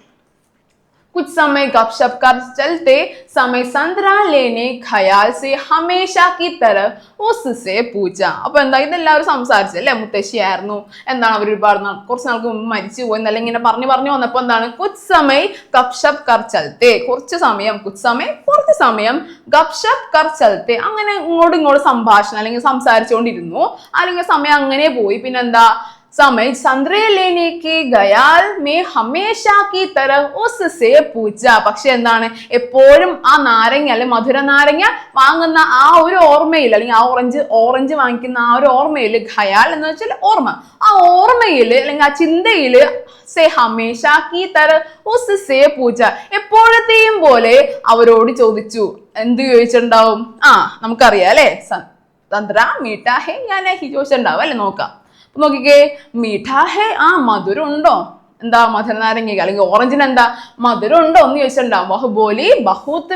कुछ समय गपशप कर चलते समय संतरा लेने ഖയാൽ से हमेशा की तरह उससे പൂച്ച അപ്പൊ എന്താ ഇതെല്ലാവരും സംസാരിച്ചല്ലേ മുത്തശ്ശിയായിരുന്നു എന്താണ് അവർ ഒരുപാട് നാൾ കുറച്ച് നാൾക്ക് മുമ്പ് മരിച്ചു പോയി എന്നല്ല ഇങ്ങനെ പറഞ്ഞു പറഞ്ഞു വന്നപ്പോ എന്താണ് കുച്ച് സമയ ഗപ്ഷപ്പ് കർ ചലത്തെ കുറച്ച് സമയം കുച്ച് സമയം കുറച്ച് സമയം ഗപ്ഷപ്പ് കർ ചലത്തെ അങ്ങനെ ഇങ്ങോട്ടും ഇങ്ങോട്ടും സംഭാഷണം അല്ലെങ്കിൽ സംസാരിച്ചുകൊണ്ടിരുന്നു അല്ലെങ്കിൽ സമയം അങ്ങനെ പോയി പിന്നെന്താ समय संतरे लेने के गयाल में हमेशा की तरह उससे പൂച്ച പക്ഷെ എന്താണ് എപ്പോഴും ആ നാരങ്ങ അല്ലെ മധുര നാരങ്ങ വാങ്ങുന്ന ആ ഒരു ഓർമ്മയിൽ അല്ലെങ്കിൽ ആ ഓറഞ്ച് ഓറഞ്ച് വാങ്ങിക്കുന്ന ആ ഒരു ഓർമ്മയിൽ ഖയാൽ എന്ന് വെച്ചാൽ ഓർമ്മ ആ ഓർമ്മയിൽ അല്ലെങ്കിൽ ആ ചിന്തയില് സേ ഹമേഷ കീ തര ഉസ് സേ പൂച്ച എപ്പോഴത്തെയും പോലെ അവരോട് ചോദിച്ചു എന്ത് ചോദിച്ചിട്ടുണ്ടാവും ആ നമുക്കറിയാം അല്ലെ തന്ത്ര മീട്ടാ ഹേ ഞാൻ ഹി ചോദിച്ചിട്ടുണ്ടാവും അല്ലെ നോക്കാം അപ്പൊ നോക്കിക്കേ മീഠാ ഹേ ആ മധുരം ഉണ്ടോ? എന്താ മധുരനാരങ്ങ അല്ലെങ്കിൽ ഓറഞ്ചിന് എന്താ? മധുരം ഉണ്ടോ എന്ന് ചോദിച്ചിട്ടുണ്ടാവും. ബഹുബോലി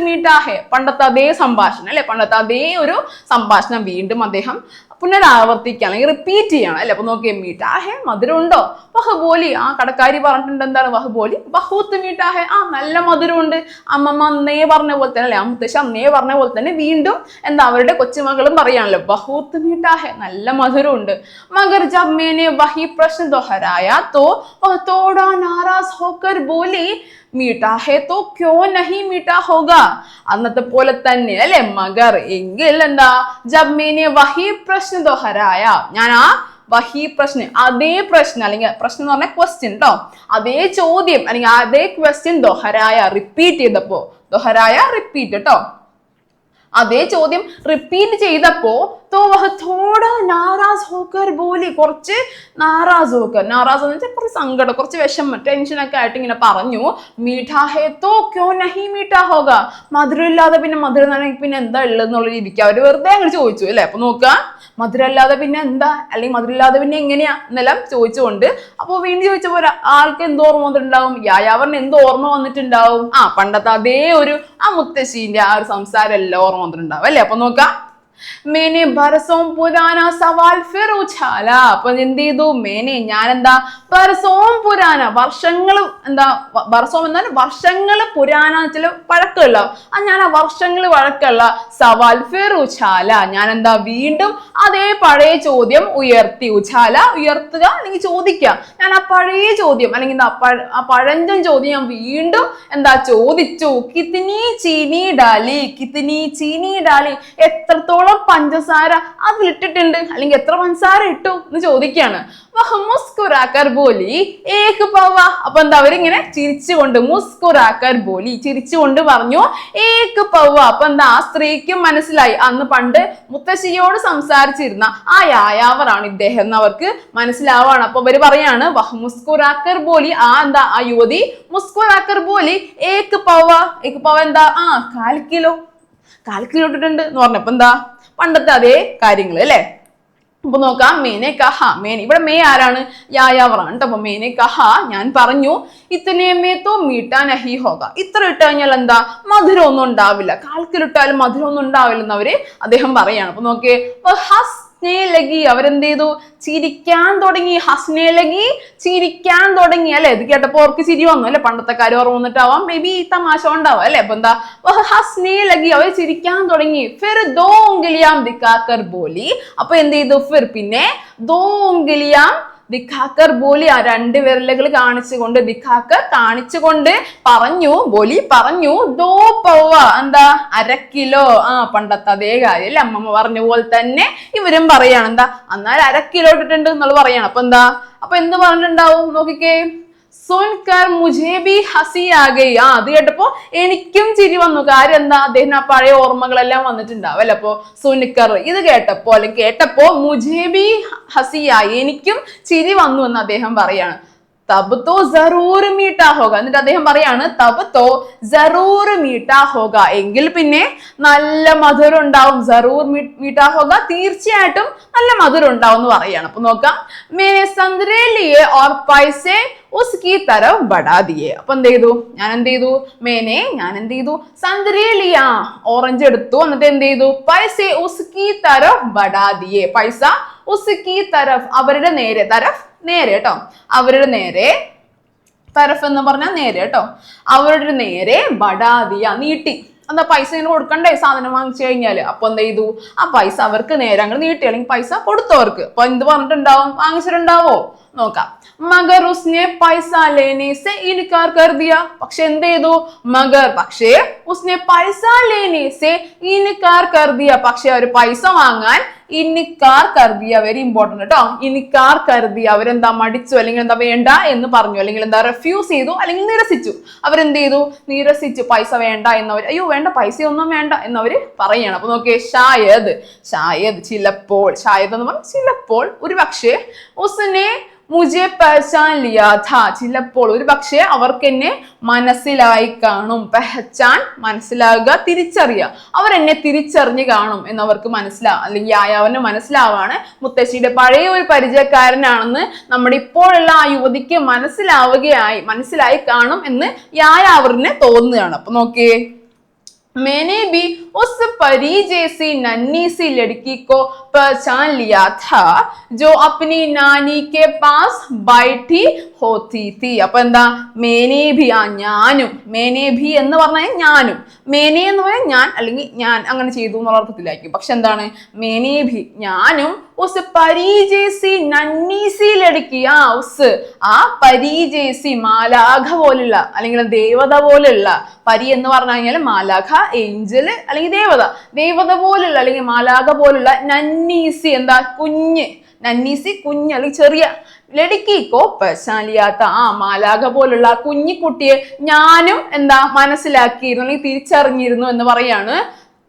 മീഠാ പണ്ടത്തെ അതേ സംഭാഷണം അല്ലെ? പണ്ടത്തെ അതേ ഒരു സംഭാഷണം വീണ്ടും അദ്ദേഹം പുനരാവർത്തിക്കുക അല്ലെങ്കിൽ റിപ്പീറ്റ് ചെയ്യണം അല്ലെ? അപ്പൊ നോക്കിയേ മീഠാഹേ മധുരം ഉണ്ടോ? ബഹുബോലി ആ കടക്കാരി പറഞ്ഞിട്ടുണ്ട് എന്താണ് ബഹുബോലി? ബഹൂത്ത് മീഠാഹേ ആ നല്ല മധുരമുണ്ട് അമ്മമ്മ അന്നേ പറഞ്ഞ പോലെ തന്നെ അല്ലെ? ആ മുത്തശ്ശി അന്നേ പറഞ്ഞ പോലെ തന്നെ വീണ്ടും എന്താ അവരുടെ കൊച്ചുമകളും പറയാണല്ലോ ബഹൂത്ത് മീഠാഹേ നല്ല മധുരമുണ്ട് മകർ ജബ് മേനെ വഹി പ്രശ്ന ദോഹരായ തോ വഹ് തോടാ नाराज होकर बोली മീട്ടാ ഹേ തോ ക്യോ നഹി മീട്ടാ ഹോഗ അന്നത്തെ പോലെ തന്നെ അല്ലെ മഗർ എങ്കിൽ എന്താ? ജബ് മേനെ വഹി പ്രശ്ന ദോഹരായ ഞാൻ ആ വഹി പ്രശ്നം അതേ പ്രശ്നം അല്ലെങ്കിൽ പ്രശ്നം എന്ന് പറഞ്ഞാൽ ക്വസ്റ്റ്യൻ കേട്ടോ അതേ ചോദ്യം അല്ലെങ്കിൽ അതേ ക്വസ്റ്റ്യൻ ദോഹരായ റിപ്പീറ്റ് ചെയ്തപ്പോ ദോഹരായ റിപ്പീറ്റ് കേട്ടോ അതേ ചോദ്യം റിപ്പീറ്റ് ചെയ്തപ്പോ തോ वह थोड़ा നാറാസ് ഹോക്കർ ബോലി. കുറച്ച് നാറാസ് ഹോക്കർ നാറാസ് എന്ന് വെച്ചാൽ കുറച്ച് സങ്കടം കുറച്ച് വിഷമം ടെൻഷനൊക്കെ ആയിട്ട് ഇങ്ങനെ പറഞ്ഞു. മീഠാ ഹേ തോ ക്യോ നഹി മീഠാ ഹോക മധുരം ഇല്ലാതെ പിന്നെ മധുരം എന്നാണെങ്കിൽ പിന്നെ എന്താ ഉള്ളത് എന്നുള്ള രീതിക്ക് അവർ വെറുതെ അങ്ങോട്ട് ചോദിച്ചു അല്ലേ? അപ്പൊ നോക്കുക മധുരം അല്ലാതെ പിന്നെ എന്താ? അല്ലെങ്കിൽ മധുരം ഇല്ലാതെ പിന്നെ എങ്ങനെയാ? എന്നെല്ലാം ചോദിച്ചുകൊണ്ട്. അപ്പോൾ വീണ്ടും ചോദിച്ചപ്പോൾ പോലെ ആൾക്ക് എന്ത് ഓർമ്മ വന്നിട്ടുണ്ടാവും. യായാവറിന് എന്ത് ഓർമ്മ വന്നിട്ടുണ്ടാവും. ആ പണ്ടത്തെ അതേ ഒരു ആ മുത്തശ്ശീന്റെ ആ ഒരു സംസാരം എല്ലാം ഓർമ്മ വന്നിട്ടുണ്ടാവും അല്ലേ? അപ്പൊ നോക്കാം. മേനെ ബർസവും പുരാന സവാൽ ഫിർ ഉച്ചാല അപ്പൊ എന്ത് ചെയ്തു? മേനെ ഞാൻ എന്താ ബർസവും പുരാന വർഷങ്ങൾ എന്താ ബർസവും എന്നാൽ വർഷങ്ങൾ പുരാന ചില പഴക്കമുള്ള. ആ ഞാൻ ആ വർഷങ്ങൾ വഴക്കുള്ള സവാൽ ഫിർ ഉച്ചാല ഞാൻ എന്താ വീണ്ടും അതേ പഴയ ചോദ്യം ഉയർത്തി. ഉച്ചാല ഉയർത്തുക അല്ലെങ്കിൽ ചോദിക്കാം ഞാൻ ആ പഴയ ചോദ്യം അല്ലെങ്കിൽ എന്താ ആ പഴഞ്ചൻ ചോദ്യം ഞാൻ വീണ്ടും എന്താ ചോദിച്ചു. കിത്തിനി ചീനി ഡാലി കിത്തിനി ചീനി ഡാലി. എത്രത്തോളം പഞ്ചസാര അതിലിട്ടിട്ടുണ്ട്? അല്ലെങ്കിൽ എത്ര പഞ്ചസാര ഇട്ടു എന്ന് ചോദിക്കുകയാണ്. പവ. അപ്പൊ എന്താ അവരിങ്ങനെ ചിരിച്ചുകൊണ്ട് മുസ്കുറാക്കർ ബോലി ചിരിച്ചുകൊണ്ട് പറഞ്ഞു ഏക്ക് പവ. അപ്പൊ എന്താ ആ സ്ത്രീക്കും മനസ്സിലായി. അന്ന് പണ്ട് മുത്തശ്ശിയോട് സംസാരിച്ചിരുന്ന ആ യായാവറാണ് ഇദ്ദേഹം എന്ന് അവർക്ക് മനസ്സിലാവാണ്. അപ്പൊ അവർ പറയാണ് മുസ്കുറാക്കർ ബോലി ആ എന്താ ആ യുവതി മുസ്കുറാക്കർ ബോലി ഏക്ക് പവ. ഏക്ക് പവ എന്താ? ആ കാൽ കിലോ. കാൽ കിലോ ഇട്ടിട്ടുണ്ട് എന്ന് പറഞ്ഞപ്പോ എന്താ പണ്ടത്തെ അതേ കാര്യങ്ങൾ അല്ലേ? അപ്പൊ നോക്കാം മേനെ കഹ. മേന ഇവിടെ മേ ആരാണ്? യായാവറാണ് കേട്ടോ. അപ്പൊ മേനെ കഹ ഞാൻ പറഞ്ഞു ഇത്തനേമേത്തോ മീട്ടാ നഹി ഹോക ഇത്ര ഇട്ട് കഴിഞ്ഞാൽ എന്താ? മധുരം ഒന്നും ഉണ്ടാവില്ല. കാൽക്കിലിട്ടാലും മധുരം ഒന്നും ഉണ്ടാവില്ല എന്ന് അവർ അദ്ദേഹം പറയാണ്. അപ്പൊ നോക്കേ അപ്പൊ ഹസ്നേ ലഗി അവരെന്ത് ചെയ്തു ചിരിക്കാൻ തുടങ്ങി. ഹസ്നേലഗി ചിരിക്കാൻ തുടങ്ങി അല്ലെ? ഇത് കേട്ടപ്പോ അവർക്ക് ചിരി വന്നു അല്ലെ? പണ്ടത്തെ കാര്യം ഓർമ്മ വന്നിട്ടാവാം മേ ബി തമാശ ഉണ്ടാവാം അല്ലെ? അപ്പൊ എന്താ? ഹസ്നേലഗി ഹസ്നേ ലഗി അവർ ചിരിക്കാൻ തുടങ്ങി. ഫിർ ദോ ഉംഗലിയാം ദിക്കാക്കർ ബോലി. അപ്പൊ എന്ത് ചെയ്തു ഫിർ പിന്നെ ദോ ഉംഗലിയാം ദിഖാക്കർ ബോലി ആ രണ്ട് വിരലുകൾ കാണിച്ചുകൊണ്ട് ദിഖാക്കർ കാണിച്ചുകൊണ്ട് പറഞ്ഞു ബോലി പറഞ്ഞു ദോ പവ എന്താ അര കിലോ. ആ പണ്ടത്തെ അതേ കാര്യം അല്ലേ? അമ്മമ്മ പറഞ്ഞ പോലെ തന്നെ ഇവരും പറയാണ് എന്താ എന്നാൽ അര കിലോ ഇട്ടിട്ടുണ്ട് എന്നുള്ളത് പറയാണ്. അപ്പൊ എന്താ? അപ്പൊ എന്ത് പറഞ്ഞിട്ടുണ്ടാവും? നോക്കിക്കേ. സുൻകർ മുജേബി ഹസി ആകെയ ആ അത് കേട്ടപ്പോ എനിക്കും ചിരി വന്നു. കാര്യം എന്താ? അദ്ദേഹം ആ പഴയ ഓർമ്മകളെല്ലാം വന്നിട്ടുണ്ടാവല്ലോ? അപ്പോ സുൻകർ ഇത് കേട്ടപ്പോ അല്ലെങ്കിൽ കേട്ടപ്പോ മുജേബി ഹസിയായി എനിക്കും ചിരി വന്നു എന്ന് അദ്ദേഹം പറയാണ്. തബ് തോ ജറൂർ മീട്ടാ ഹോക എന്നിട്ട് അദ്ദേഹം പറയാണ് തബ് തോ ജറൂർ മീട്ടാ ഹോക എങ്കിൽ പിന്നെ നല്ല മധുരം ഉണ്ടാവും ജറൂർ മീട്ടാ ഹോക തീർച്ചയായിട്ടും നല്ല മധുരം ഉണ്ടാവും എന്ന് പറയാണ്. അപ്പൊ നോക്കാം. മേനെ സന്ദ്രേലിയെ ഓർ പൈസെ ഉസ്കി തരഫ് ബടാ ദിയെ. അപ്പൊ എന്ത് ചെയ്തു? ഞാൻ എന്ത് ചെയ്തു? മേനെ ഞാൻ എന്ത് ചെയ്തു? സന്ദ്രേലിയ ഓറഞ്ച് എടുത്തു. എന്നിട്ട് എന്ത് ചെയ്തു? പൈസ ഉസ്കി തരഫ് ബടാദിയെ പൈസ ഉസ്കി തരഫ് അവരുടെ നേരെ തരഫ് നേരെ കേട്ടോ. അവരുടെ നേരെ തരഫ് എന്ന് പറഞ്ഞാൽ നേരെ കേട്ടോ. അവരുടെ നേരെ ബടാദിയ നീട്ടി. എന്താ പൈസ ഇങ്ങനെ കൊടുക്കണ്ടേ സാധനം വാങ്ങിച്ചു കഴിഞ്ഞാൽ? അപ്പൊ എന്ത് ചെയ്തു? ആ പൈസ അവർക്ക് നേരെ അങ്ങനെ നീട്ടി. അല്ലെങ്കിൽ പൈസ കൊടുത്തവർക്ക്. അപ്പൊ എന്ത് പറഞ്ഞിട്ടുണ്ടാവും? വാങ്ങിച്ചിട്ടുണ്ടാവോ? നോക്കാം. മഗർ ഉസ്നെ പൈസ ലേനേസെ ഇൻകാർ കരുതിയ. പക്ഷെ എന്ത് ചെയ്തു? മഗർ പക്ഷേ ഉസ്നെ പൈസ ലേനേസെ ഇൻകാർ കരുതിയ. പക്ഷെ അവർ പൈസ വാങ്ങാൻ ഇനിക്കാർ കരുതിയ വെരി ഇമ്പോർട്ടന്റ് കേട്ടോ. ഇനിക്കാർ കരുതി അവരെന്താ മടിച്ചു അല്ലെങ്കിൽ എന്താ വേണ്ട എന്ന് പറഞ്ഞു അല്ലെങ്കിൽ എന്താ റെഫ്യൂസ് ചെയ്തു അല്ലെങ്കിൽ നിരസിച്ചു. അവരെന്ത് ചെയ്തു? നിരസിച്ചു. പൈസ വേണ്ട എന്നവർ അയ്യോ വേണ്ട പൈസ ഒന്നും വേണ്ട എന്നവർ പറയുകയാണ് അപ്പൊ നോക്കിയേ ഷായദ്. ഷായദ് ചിലപ്പോൾ ഷായദ് എന്ന് പറഞ്ഞാൽ ചിലപ്പോൾ ഒരു പക്ഷേ ഉസ്നെ മുജെ പെഹച്ചാൻ ലിയാ ഥാ ചിലപ്പോൾ ഒരു പക്ഷേ അവർക്ക് എന്നെ മനസ്സിലായി കാണും പെഹച്ചാൻ മനസ്സിലാകുക തിരിച്ചറിയുക അവർ എന്നെ തിരിച്ചറിഞ്ഞ് കാണും എന്നവർക്ക് മനസ്സിലാ അല്ലെങ്കിൽ യായാവന് മനസ്സിലാവാണ് മുത്തശ്ശിയുടെ പഴയ ഒരു പരിചയക്കാരനാണെന്ന് നമ്മുടെ ഇപ്പോഴുള്ള ആ യുവതിക്ക് മനസ്സിലാവുകയായി മനസ്സിലായി കാണും എന്ന് യായാവറിന് തോന്നുകയാണ് അപ്പൊ നോക്കിയേ मैंने भी उस परी जैसी नन्ही सी लड़की को पहचान लिया था जो अपनी नानी के पास बैठी होती थी അപ്പൊ എന്താ മേനെ ഭി ആ ഞാനും മേനെ ഭി എന്ന് പറഞ്ഞാൽ ഞാനും മേനെ എന്ന് പറഞ്ഞാൽ ഞാൻ അല്ലെങ്കിൽ ഞാൻ അങ്ങനെ ചെയ്തു എന്നുള്ള അർത്ഥത്തിലായിരിക്കും പക്ഷെ എന്താണ് മേനെ ഭി ഞാനും ഉസ് പരീജേസി നന്നീസി ലടുക്കി ആ ഉസ് ആ പരീജേസി മാലാഖ പോലുള്ള അല്ലെങ്കിൽ ദേവത പോലുള്ള പരി എന്ന് പറഞ്ഞു കഴിഞ്ഞാൽ മാലാഖ ഏഞ്ചല് അല്ലെങ്കിൽ ദേവത ദേവത പോലുള്ള അല്ലെങ്കിൽ മാലാഖ പോലുള്ള നന്നീസി എന്താ കുഞ്ഞ് നന്നീസി കുഞ്ഞ് അല്ലെങ്കിൽ ചെറിയ ലടുക്കിക്കോ പശാലിയാത്ത ആ മാലാഖ പോലുള്ള ആ കുഞ്ഞിക്കുട്ടിയെ ഞാനും എന്താ മനസ്സിലാക്കിയിരുന്നു അല്ലെങ്കിൽ തിരിച്ചറിഞ്ഞിരുന്നു എന്ന് പറയാണ്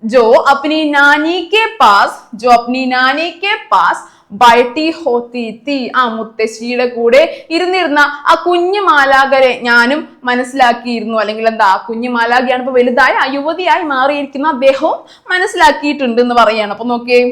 जो अपनी नानी के पास जो अपनी नानी के पास ബൈട്ടി ഹോത്തി തീ ആ മുത്തശ്ശിയുടെ കൂടെ ഇരുന്നിരുന്ന ആ കുഞ്ഞു മാലാകരെ ഞാനും മനസ്സിലാക്കിയിരുന്നു അല്ലെങ്കിൽ എന്താ ആ കുഞ്ഞു മാലാഖയാണ് ഇപ്പൊ വലുതായി ആ യുവതിയായി മാറിയിരിക്കുന്ന അദ്ദേഹവും മനസ്സിലാക്കിയിട്ടുണ്ട് എന്ന് പറയാണ് അപ്പൊ നോക്കിയേ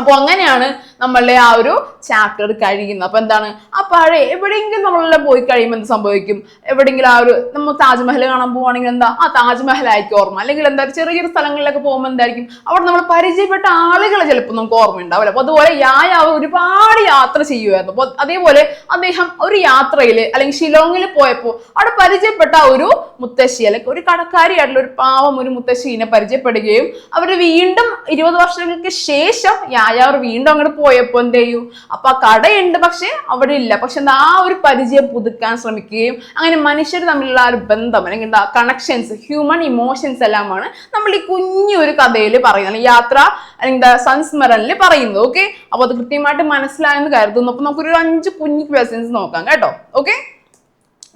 അപ്പോൾ അങ്ങനെയാണ് നമ്മളുടെ ആ ഒരു ചാപ്റ്റർ കഴിയുന്നത്. അപ്പോൾ എന്താണ്? ആ പഴയ എവിടെയെങ്കിലും നമ്മളെല്ലാം പോയി കഴിയുമ്പോൾ എന്ത് സംഭവിക്കും? എവിടെയെങ്കിലും ആ ഒരു നമ്മൾ താജ്മഹൽ കാണാൻ പോവുകയാണെങ്കിൽ എന്താ? ആ താജ്മഹൽ ആയിരിക്കും ഓർമ്മ. അല്ലെങ്കിൽ എന്താ ചെറിയ ചെറിയ സ്ഥലങ്ങളിലൊക്കെ പോകുമ്പോൾ എന്തായിരിക്കും? അവിടെ നമ്മൾ പരിചയപ്പെട്ട ആളുകളെ ചിലപ്പോൾ നമുക്ക് ഓർമ്മ ഉണ്ടാവില്ല അപ്പൊ അതുപോലെ യായാവ് ഒരുപാട് യാത്ര ചെയ്യുമായിരുന്നു അപ്പോൾ അതേപോലെ അദ്ദേഹം ഒരു യാത്രയിൽ അല്ലെങ്കിൽ ഷിലോങ്ങിൽ പോയപ്പോൾ അവിടെ പരിചയപ്പെട്ട ഒരു മുത്തശ്ശി അല്ലെങ്കിൽ ഒരു കടക്കാരിയായിട്ടുള്ള ഒരു പാവം ഒരു മുത്തശ്ശീനെ പരിചയപ്പെടുകയും അവർ വീണ്ടും ഇരുപത് വർഷങ്ങൾക്ക് ശേഷം യായാവർ വീണ്ടും അങ്ങോട്ട് പോയപ്പോൾ എന്ത് ചെയ്യും? അപ്പൊ ആ കടയുണ്ട് പക്ഷെ അവിടെ ഇല്ല പക്ഷെ എന്താ ആ ഒരു പരിചയം പുതുക്കാൻ ശ്രമിക്കുകയും അങ്ങനെ മനുഷ്യർ തമ്മിലുള്ള ആ ഒരു ബന്ധം അല്ലെങ്കിൽ എന്താ കണക്ഷൻസ് ഹ്യൂമൻ ഇമോഷൻസ് എല്ലാമാണ് നമ്മൾ ഈ കുഞ്ഞു ഒരു കഥയിൽ പറയുന്നത് യാത്ര അല്ലെങ്കിൽ എന്താ സംസ്മരണിൽ പറയുന്നത്. ഓക്കെ അപ്പൊ അത് കൃത്യമായിട്ട് മനസ്സിലായെന്ന് കരുതുന്നു. അപ്പൊ നമുക്കൊരു അഞ്ച് കുഞ്ഞു ക്വസ്റ്റ്യൻസ് നോക്കാം കേട്ടോ. ഓക്കെ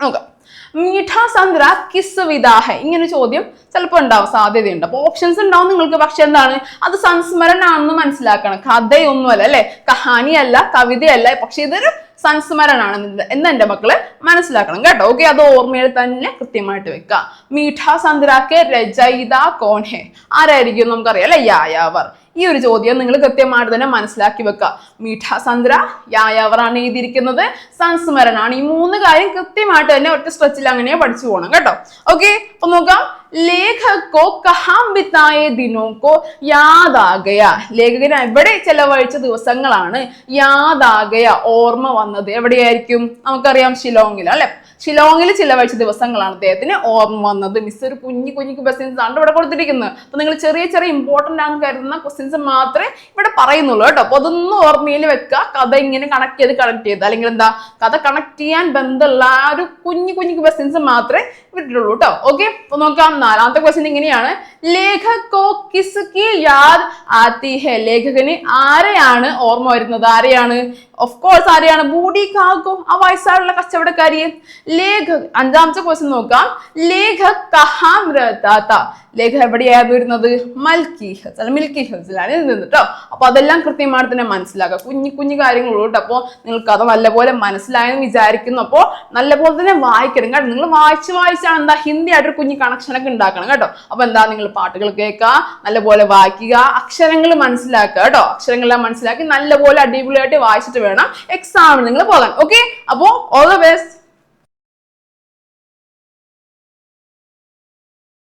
നോക്കാം. മീഠ സന്ദ്ര കിസ് വിദാഹ ഇങ്ങനെ ചോദ്യം ചിലപ്പോൾ ഉണ്ടാവും സാധ്യതയുണ്ട്. അപ്പൊ ഓപ്ഷൻസ് ഉണ്ടാവും നിങ്ങൾക്ക്. പക്ഷെ എന്താണ്? അത് സംസ്മരണാണെന്ന് മനസ്സിലാക്കണം. കഥയൊന്നുമല്ല അല്ലെ? കഹാനിയല്ല കവിതയല്ല. പക്ഷെ ഇതൊരു സംസ്മരണാണ് എന്ന് എന്റെ മക്കൾ മനസ്സിലാക്കണം കേട്ടോ. ഓക്കെ അത് ഓർമ്മയിൽ തന്നെ കൃത്യമായിട്ട് വെക്കുക മീഠ സന്ദ്രാക്കെ രചയിത കോൺഹെ. ആരായിരിക്കും നമുക്കറിയാം അല്ലെ? യായാവർ. ഈ ഒരു ചോദ്യം നിങ്ങൾ കൃത്യമായിട്ട് തന്നെ മനസ്സിലാക്കി വെക്കുക. മീഠാസന്ദ്ര യായാവറാണ് എഴുതിയിരിക്കുന്നത്. സംസ്മരണാണ്. ഈ മൂന്ന് കാര്യം കൃത്യമായിട്ട് തന്നെ ഒറ്റ സ്ട്രെച്ചിൽ അങ്ങനെ പഠിച്ചു പോകണം കേട്ടോ. ഓക്കെ അപ്പൊ നോക്കാം. ലേഖകോ കഹാംബിത്തായ ദിനോക്കോ യാദാകയ ലേഖകൻ എവിടെ ചെലവഴിച്ച ദിവസങ്ങളാണ് യാദാകയ ഓർമ്മ വന്നത്? എവിടെയായിരിക്കും? നമുക്കറിയാം ഷിലോങ്ങിൽ അല്ലെ? ഷിലോങ്ങിൽ ചിലവഴിച്ച ദിവസങ്ങളാണ് അദ്ദേഹത്തിന് ഓർമ്മ വന്നത്. മിസ് ഒരു കുഞ്ഞു കുഞ്ഞു ക്വസ്റ്റ്യൻസ് ആണ് ഇവിടെ കൊടുത്തിരിക്കുന്നത്. അപ്പൊ നിങ്ങൾ ചെറിയ ചെറിയ ഇമ്പോർട്ടന്റ് ആണെന്ന് കരുതുന്ന ക്വസ്റ്റ്യൻസ് മാത്രമേ ഇവിടെ പറയുന്നുള്ളൂ കേട്ടോ. അപ്പൊ അതൊന്നും ഓർമ്മയിൽ വെക്കുക. കഥ ഇങ്ങനെ കണക്ട് ചെയ്ത് കണക്ട് ചെയ്ത്. അല്ലെങ്കിൽ എന്താ കഥ കണക്ട് ചെയ്യാൻ ബന്ധമുള്ള ആ ഒരു കുഞ്ഞു കുഞ്ഞു ക്വസ്റ്റ്യൻസ് മാത്രമേ വിട്ടിട്ടുള്ളൂ കേട്ടോ ഓക്കെ അപ്പൊ നോക്കാം നാലാമത്തെ ക്വസ്റ്റ്യൻ ഇങ്ങനെയാണ്. ലേഖകോ കിസ് കി യാദ് ആത്തി ഹെ ലേഖകന് ആരെയാണ് ഓർമ്മ വരുന്നത്? ആരെയാണ്? ഓഫ് കോഴ്സ് ആരെയാണ്? ബൂഡി കാക്കോ ആ വയസ്സായുള്ള കച്ചവടക്കാരിയെ. ലേഖ അഞ്ചാമത്തെ ക്വസ്റ്റ്യൻ നോക്കാം. ലേഖ കഹാം ലേഖ എവിടെയായിരുന്നു വരുന്നത്? മൽക്കി ഹിൽസ് അല്ല മിൽക്കി ഹിൽസിലാണ് ഇരുന്നത് കേട്ടോ അപ്പൊ അതെല്ലാം കൃത്യമായിട്ട് തന്നെ മനസ്സിലാക്കുക. കുഞ്ഞു കുഞ്ഞു കാര്യങ്ങളുള്ളൂ കേട്ടോ അപ്പോൾ നിങ്ങൾക്ക് അത് നല്ലപോലെ മനസ്സിലായെന്ന് വിചാരിക്കുന്നു. അപ്പോൾ നല്ലപോലെ തന്നെ വായിക്കണം കേട്ടോ. നിങ്ങൾ വായിച്ച് വായിച്ചാണ് എന്താ ഹിന്ദി ആയിട്ടൊരു കുഞ്ഞു കണക്ഷനൊക്കെ ഉണ്ടാക്കണം കേട്ടോ. അപ്പൊ എന്താ നിങ്ങൾ പാട്ടുകൾ കേൾക്കുക നല്ലപോലെ വായിക്കുക അക്ഷരങ്ങൾ മനസ്സിലാക്കുക കേട്ടോ അക്ഷരങ്ങളെല്ലാം മനസ്സിലാക്കി നല്ലപോലെ അടിപൊളിയായിട്ട് വായിച്ചിട്ട് വേണം എക്സാമിന് നിങ്ങൾ പോകാൻ. ഓക്കെ അപ്പോൾ ഓൾ ദ ബെസ്റ്റ്